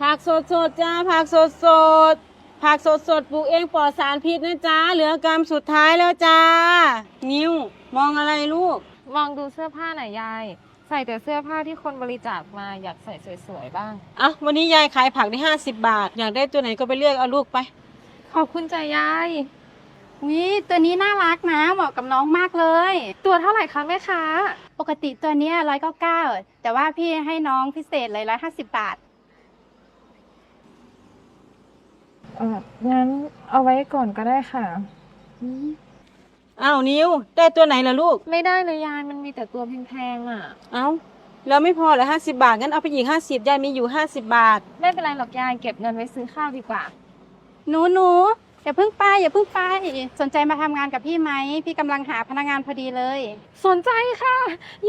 ผักสดสดๆจ้าผักสดสดๆผักสดสดๆปลูกเองปลอดสารพิษนะจ้าเหลือกรรมสุดท้ายแล้วจ้า นิ้วมองอะไรลูก มองดูเสื้อผ้าหน่อยยาย ใส่แต่เสื้อผ้าที่คนบริจาคมาอยากใส่สวยๆบ้างอะวันนี้ยายขายผักได้50 บาท อยากได้ตัวไหนก็ไปเลือกเอาลูกไป ขอบคุณจ้ะยาย วิตัวนี้น่ารักนะ เหมาะกับน้องมากเลย ตัวเท่าไหร่คะแม่ค้าปกติตัวเนี้ร้อยเก้าเก้าแต่ว่าพี่ให้น้องพิเศษเลยร้อยห้าสิบบาท เอองั้นเอาไว้ก่อนก็ได้ค่ะ อ้าวนิ้วได้ตัวไหนล่ะลูก ไม่ได้เลยยายมันมีแต่ตัวแพงๆอะ เอ้าแล้วไม่พอเหรอห้าสิบาทงั้นเอาไปอีกห้าสิบยายมีอยู่ห้าสิบบาท ไม่เป็นไรหรอกยายเก็บเงินไว้ซื้อข้าวดีกว่า หนูหนูอย่าเพิ่งไปอย่าเพิ่งไป สนใจมาทำงานกับพี่ไหม พี่กำลังหาพนักงานพอดีเลย สนใจค่ะ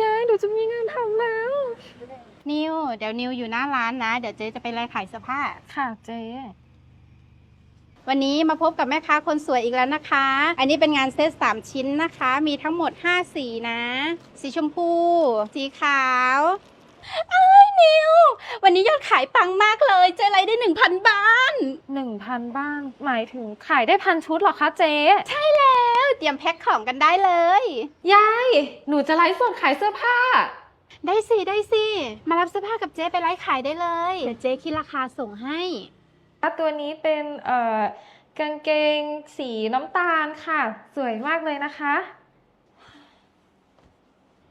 ยายหนูจะมีงานทำแล้ว นิว เดี๋ยวนิวอยู่หน้าร้านนะ เดี๋ยวเจ๊จะไปไล่ขายเสื้อผ้า ค่ะเจ๊ วันนี้มาพบกับแม่ค้าคนสวยอีกแล้วนะคะ อันนี้เป็นงานเซต3 ชิ้นนะคะ มีทั้งหมด 5 สีนะ สีชมพู สีขาวไอ้ายนิว วันนี้ยอดขายปังมากเลยเจ๊ไรได้ 1,000บาทหนึ่งพันบ้างหมายถึงขายได้พันชุดเหรอคะเจ๊ ใช่แล้วเตรียมแพ็คของกันได้เลย ยาย หนูจะไลฟ์สดขายเสื้อผ้า ได้สิ ได้สิ มารับเสื้อผ้ากับเจ๊ไปไลฟ์ขายได้เลย เดี๋ยวเจ๊คิดราคาส่งให้ ตัวนี้เป็นเอ่อกางเกงสีน้ำตาลค่ะ สวยมากเลยนะคะ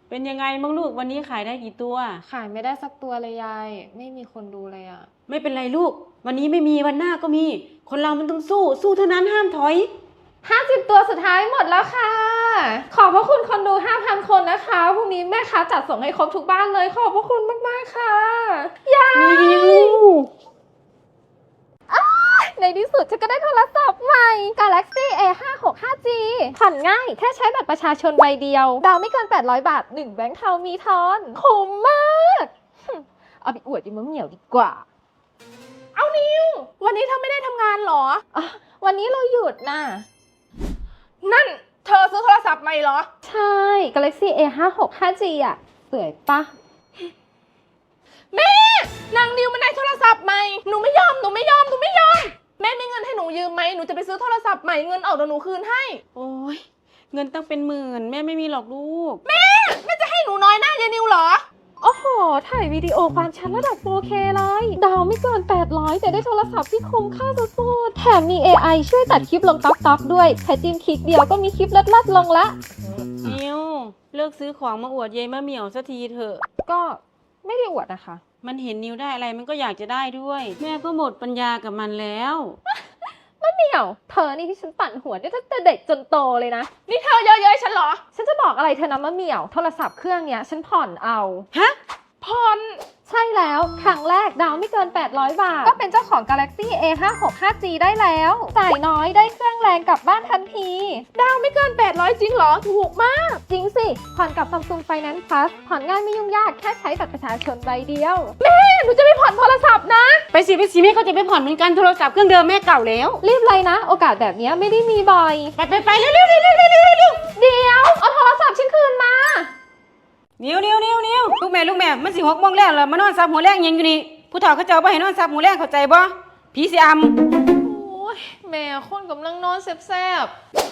เป็นยังไงบ้างลูกวันนี้ขายได้กี่ตัว ขายไม่ได้สักตัวเลยยาย ไม่มีคนดูเลยอะไม่เป็นไรลูก วันนี้ไม่มีวันหน้าก็มี คนเรามันต้องสู้ สู้เท่านั้นห้ามถอยห้าสิบตัวสุดท้ายหมดแล้วค่ะ ขอบพระคุณคนดูห้าพันคนนะคะพรุ่งนี้แม่ค้าจัดส่งให้ครบทุกบ้านเลย ขอบพระคุณมากๆค่ะยายนิ้ว ในที่สุดฉันก็ได้โทรศัพท์ใหม่ Galaxy A 5 6 5G ผ่อนง่าย แค่ใช้บัตรประชาชนใบเดียว ดาวไม่เกิน 800 บาท 1 แบงค์เทามีทอน คุ้มมากหึเอาไปอวดยิมะเหมียวดีกว่า เอานิว วันนี้เธอไม่ได้ทำงานเหรอ อะวันนี้เราหยุดน่ะ นั่น เธอซื้อโทรศัพท์ใหม่เหรอ ใช่ Galaxy A 5 6 5G อะสวยปะ หมหนูจะไปซื้อโทรศัพท์ใหม่เงินออกเดี๋ยวหนูคืนให้ โอ้ยเงินตั้งเป็นหมื่น แม่ไม่มีหรอกลูกแม่จะให้หนูน้อยหน้ายายนิวเหรอ โอ้โห ถ่ายวิดีโอความชัดระดับ 4K เลย ดาวไม่เกิน 800 แต่ได้โทรศัพท์ที่คุ้มค่าสุดๆ แถมมี AI ช่วยตัดคลิปลงต๊อกต๊อกด้วย แค่จิ้มคลิกเดียวก็มีคลิปเลิศๆลงละ นิวเลิกซื้อของมาอวดยายมะเหมี่ยวสักทีเถอะ ก็ไม่ได้อวดนะคะ มันเห็นนิวได้อะไรมันก็อยากจะได้ด้วย แม่ก็หมดปัญญากับมันแล้ว เหมียว เธอนี่ที่ฉันปั่นหัวได้ตั้งแต่เด็กจนโตเลยนะ นี่เธอเยอะเย้ยฉันเหรอ ฉันจะบอกอะไรเธอนะมะเหมียว โทรศัพท์เครื่องเนี้ยฉันผ่อนเอา ฮะผ่อน ใช่แล้วครั้งแรกดาวไม่เกิน 800 บาท ก็เป็นเจ้าของ Galaxy A 5 6 5G ได้แล้ว จ่ายน้อยได้เครื่องแรงกลับบ้านทันที ดาวไม่เกิน 800 จริงเหรอ ถูกมาก จริงสิ ผ่อนกับ Samsung Finance Plus ผ่อนง่ายไม่ยุ่งยาก แค่ใช้บัตรประชาชนใบเดียว แม่ หนูจะไปผ่อนโทรศัพท์นะ ไปสิไปสิแม่ก็จะไปผ่อนเหมือนกันโทรศัพท์เครื่องเดิมแม่เก่าแล้ว รีบเลยนะ โอกาสแบบเนี้ยไม่ได้มีบ่อย ไปไปไปเร็วเร็วเร็วเร็วเร็วเร็วเร็วเดี๋ยวเอาโทรศัพท์ฉันคืนมา นิวนิวนิวนิวลูกแม่ลูกแม่มันสิหกโมงแล้วเหรอมานอนซับหัวแรงยังอยู่นี่ผู้เฒ่าเขาเจ้าบ่ให้นอนซับหัวแรงเข้าใจบ่ผีสิอำโอ้ยแม่คนกำลังนอนแซบ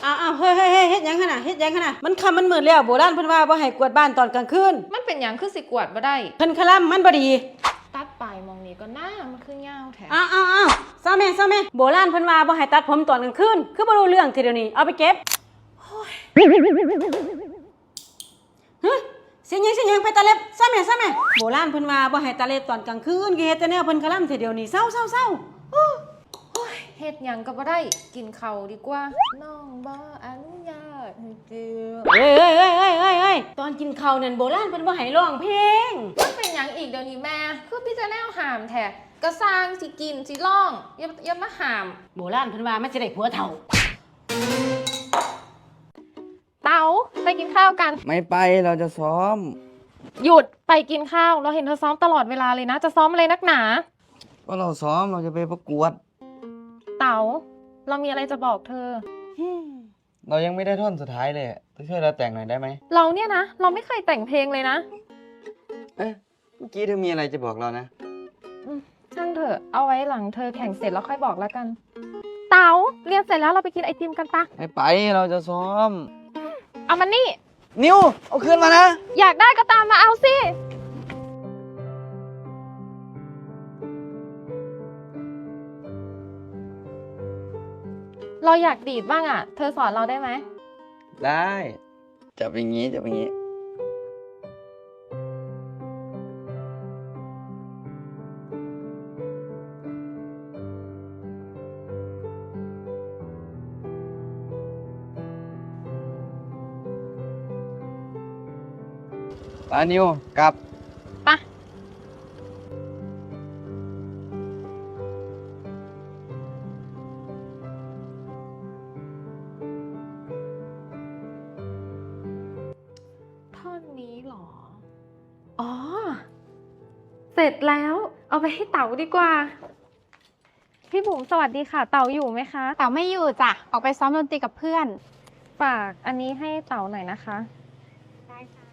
อ้าวอ้าวเฮ้ยเฮ้ยเฮ้ยเฮ็ดหยังขนาดเฮ็ดหยังขนาดมันคำมันมืดแล้วโบราณเพิ่นว่าบ่ให้กวาดบ้านตอนกลางคืนๆมันเป็นอย่างคือสิกวดบ่ได้ เพิ่นคลั่มมันบ่ดีตัดไปมองนี้ก็หน้ามันคือเงาแถมอ้าวอ้าวอ้าวซ้าแม่ซ้าแม่โบราณเพิ่นว่าบ่ให้ตัดผมตอนกลางคืนคือบ่รู้เรื่องทีเดียวนี้เอาไปเก็บฮะเสียงหยังเสียงหยังไปตาเล็บซ้าแม่ซ้าแม่โบราณเพิ่นว่าบ่ให้ตาเล็บตอนกลางคืนคือเฮ็ดแต่แนวเพิ่นคลั่มทีเดียวนี้เศร้าเศร้าเศร้าเฮ็ดหยังก็บ่ได้กินข้าวดีกว่าน้องบ่อนุญาตให้เจือเอ้ยเอ้ยเอ้ยเอ้ยเอ้ยเอ้ยตอนกินข้าวนั่นโบราณเพิ่นบ่ให้ร้องเพลง มันเป็นหยังอีกเดี๋ยวนี้แม่ คือพี่จะแนวหามแท้ก็สร้างสิกินสิล่องอย่าอย่ามาหาม โบราณเพิ่นว่ามันจะได้ผัวเฒ่า กินข้าวกัน ไม่ไปเราจะซ้อม หยุดไปกินข้าว เราเห็นเธอซ้อมตลอดเวลาเลยนะ จะซ้อมอะไรนักหนา ก็เราซ้อมเราจะไปประกวด เต๋า เรามีอะไรจะบอกเธอ เรายังไม่ได้ท่อนสุดท้ายเลยต้องช่วยเราแต่งหน่อยได้ไหมเราเนี่ยนะ เราไม่เคยแต่งเพลงเลยนะเอ๊ะเมื่อกี้เธอมีอะไรจะบอกเรานะช่างเถอะ เอาไว้หลังเธอแข่งเสร็จแล้วค่อยบอกแล้วกัน เต๋าเรียนเสร็จแล้วเราไปกินไอติมกันปะไม่ไปเราจะซ้อม เอามันนี่ นิวเอาคืนมานะ อยากได้ก็ตามมาเอาสิ เราอยากดีดบ้างอะ เธอสอนเราได้ไหม ได้ จับอย่างนี้ จับอย่างนี้ ปานิวกลับปะท่อนนี้เหรอ อ๋อ เสร็จแล้ว เอาไปให้เต๋าดีกว่า พี่บุ๋มสวัสดีค่ะ เต๋าอยู่ไหมคะ เต่าไม่อยู่จ้ะ ออกไปซ้อมดนตรีกับเพื่อน ฝากอันนี้ให้เต๋าหน่อยนะคะ ได้ค่ะ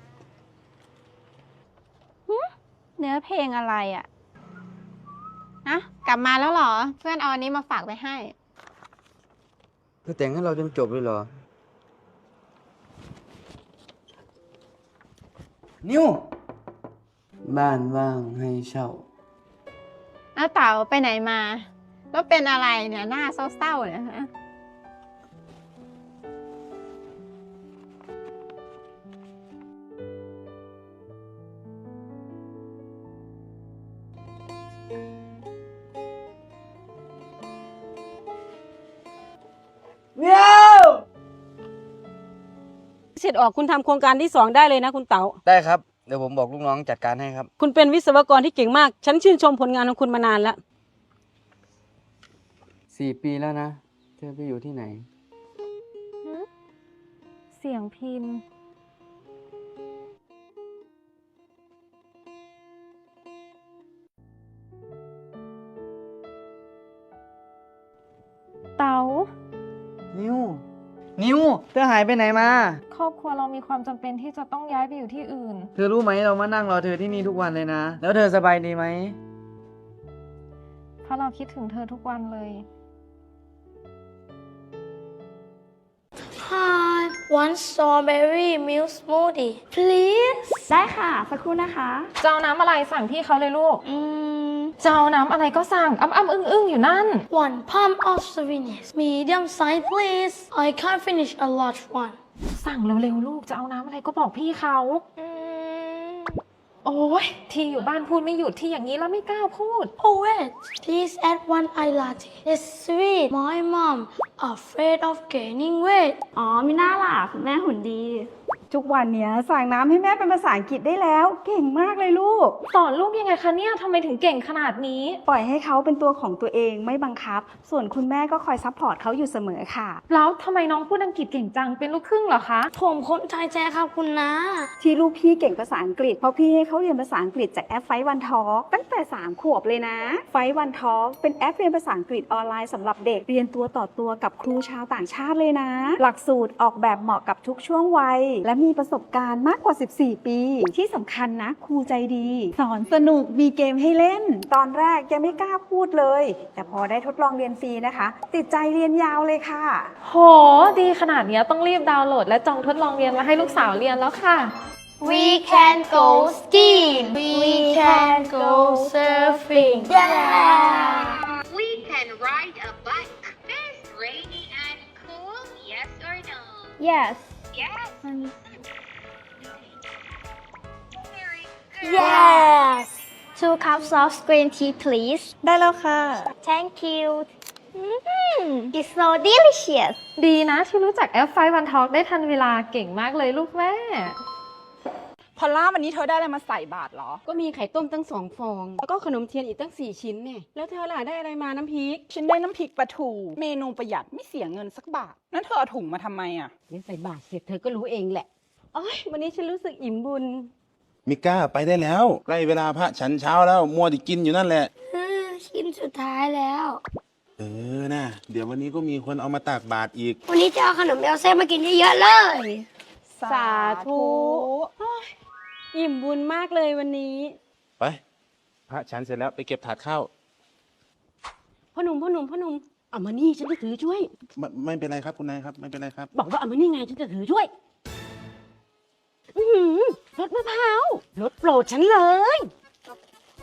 เนื้อเพลงอะไรอะนะกลับมาแล้วเหรอ เพื่อนเอาอันนี้มาฝากไปให้ เธอแต่งให้เราจนจบเลยเหรอ นิวบ้านว่างให้เช่าแล้วเต๋าไปไหนมา แล้วเป็นอะไรเนี่ยหน้าเศร้าๆเนี่ยฮะ เสร็จออกคุณทำโครงการที่สองได้เลยนะคุณเต๋าได้ครับเดี๋ยวผมบอกลูกน้องจัดการให้ครับ คุณเป็นวิศวกรที่เก่งมาก ฉันชื่นชมผลงานของคุณมานานแล้ว สี่ปีแล้วนะ เธอไปอยู่ที่ไหน เสียงพินายไปไหนมา ครอบครัวเรามีความจำเป็นที่จะต้องย้ายไปอยู่ที่อื่น เธอรู้ไหมเรามานั่งรอเธอที่นี่ทุกวันเลยนะ แล้วเธอสบายดีไหม เพราะเราคิดถึงเธอทุกวันเลย Hi, one strawberry milk smoothie, please. ได้ค่ะ สักครู่นะคะจะเอาน้ำอะไรสั่งพี่เขาเลยลูก Mm, จะเอาน้ำอะไรก็สั่งอ้ำอ้ำอึ้งอึ้งอยู่นั่น one pump of sweetness, medium size, please. I can't finish a large one. สั่งเร็วๆลูกจะเอาน้ำอะไรก็บอกพี่เขา Mm, โอ้ยที่อยู่บ้านพูดไม่หยุดที่อย่างนี้แล้วไม่กล้าพูด oh wait, please add one eye latte. It's sweet. My mom afraid of gaining weight. อ๋อมีหน้าล่ะคุณแม่หุ่นดี ทุกวันเนี้ยสั่งน้ำให้แม่เป็นภาษาอังกฤษได้แล้ว เก่งมากเลยลูก สอนลูกยังไงคะเนี่ยทำไมถึงเก่งขนาดนี้ ปล่อยให้เขาเป็นตัวของตัวเองไม่บังคับ ส่วนคุณแม่ก็คอยซัพพอร์ตเขาอยู่เสมอค่ะ แล้วทำไมน้องพูดอังกฤษเก่งจังเป็นลูกครึ่งเหรอคะ ผมคนไทยแท้ครับคุณนะ ที่ลูกพี่เก่งภาษาอังกฤษเพราะพี่ให้เขาเรียนภาษาอังกฤษจากแอปไฟวันทอตั้งแต่ 3 ขวบเลยนะ ไฟวันทอเป็นแอปเรียนภาษาอังกฤษออนไลน์สำหรับเด็กเรียนตัวต่อตัวกับครูชาวต่างชาติเลยนะ หลักสูตรออกแบบเหมาะกับทุกช่วงวัยและมีประสบการณ์มากกว่า 14 ปี ที่สำคัญนะครูใจดี สอนสนุกมีเกมให้เล่น ตอนแรกยังไม่กล้าพูดเลย แต่พอได้ทดลองเรียนฟรีนะคะ ติดใจเรียนยาวเลยค่ะ โห ดีขนาดเนี้ยต้องรีบดาวน์โหลด และจองทดลองเรียนมาให้ลูกสาวเรียนแล้วค่ะ We can go skiing. We can go surfing. Yeah. We can ride a bike. This rainy and cool, yes or no? Yes. Yes. Two cups of green tea, please. ได้แล้วค่ะ Thank you. Mm, it's so delicious. ดีนะที่รู้จักแอปไฟวันทอ k ได้ทันเวลาเก่งมากเลยลูกแม่ พอลล่าวันนี้เธอได้อะไรมาใส่บาตรเหรอ ก็มีไข่ต้มตั้งสองฟอง แล้วก็ขนมเทียนอีกตั้งสี่ชิ้นเนี่ย แล้วเธอล่ะได้อะไรมาน้ำพริก ฉันได้น้ำพริกปลาทู เมนูประหยัดไม่เสียเงินสักบาท นั่นเธอเอาถุงมาทำไมอะเล่นใส่บาทเสร็จเธอก็รู้เองแหละโอ้ยวันนี้ฉันรู้สึกอิ่มบุญ มิก้าไปได้แล้วใกล้เวลาพระฉันเช้าแล้วมัวแต่กินอยู่นั่นแหละชิ้นสุดท้ายแล้ว เออนะเดี๋ยววันนี้ก็มีคนเอามาตากบาตรอีก วันนี้จะเอาขนมเอลเซ่มากินเยอะๆเลย สาธุ โอ้ยอิ่มบุญมากเลยวันนี้ไป พระฉันเสร็จแล้วไปเก็บถาดข้าวพ่อหนุ่มพ่อหนุ่มพ่อหนุ่มเอามานี่ฉันจะถือช่วย ไม่ไม่เป็นไรครับคุณนายครับ ไม่เป็นไรครับ บอกว่าเอามานี่ไงฉันจะถือช่วย อือหือ รถมะพร้าวรถโปรดฉันเลย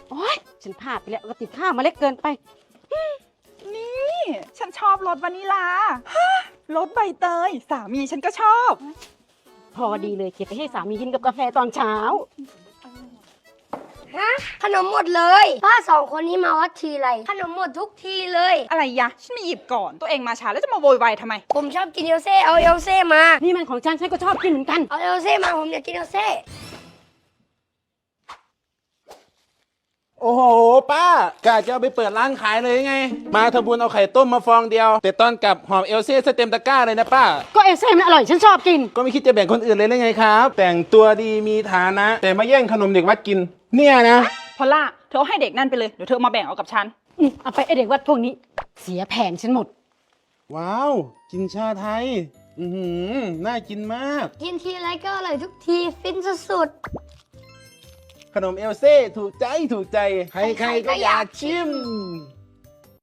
โอ๊ย ฉันพลาดไปแล้วก็ติดข้าวมาเล็กเกินไป นี่ ฉันชอบรสวานิลาฮะรสใบเตย สามีฉันก็ชอบ พอดีเลยเก็บไปให้สามีกินกับกาแฟตอนเช้า ฮะขนมหมดเลยป้าสองคนนี้มาวัดทีไรขนมหมดทุกทีเลย อะไรยะ ฉันไม่หยิบก่อนตัวเองมาช้าแล้วจะมาโวยวายทำไม ผมชอบกินเอลเซ่เอาเอลเซ่มา นี่มันของฉันฉันก็ชอบกินเหมือนกัน เอาเอลเซ่มาผมอยากกินเอลเซ่ โอ้โห ป้ากะจะเอาไปเปิดร้านขายเลยไง มาทำบุญเอาไข่ต้มมาฟองเดียว แต่ตอนกลับหอมเอลเซ่สเต็มตะกร้าเลยนะป้า ก็เอลเซ่มันอร่อยฉันชอบกิน ก็ไม่คิดจะแบ่งคนอื่นเลยได้ไงครับ แต่งตัวดีมีฐานะ แต่มาแย่งขนมเด็กวัดกิน เนี่ยนะ พอลล่าเธอเอาให้เด็กนั่นไปเลย เดี๋ยวเธอมาแบ่งเอากับฉัน อืมเอาไปไอเด็กวัดพวกนี้ เสียแผนฉันหมด ว้าว กินชาไทย อือหือน่ากินมาก กินทีไรก็อร่อยทุกทีฟินสุด ขนมเอลเซ่ถูกใจถูกใจ ใครๆก็อยากชิม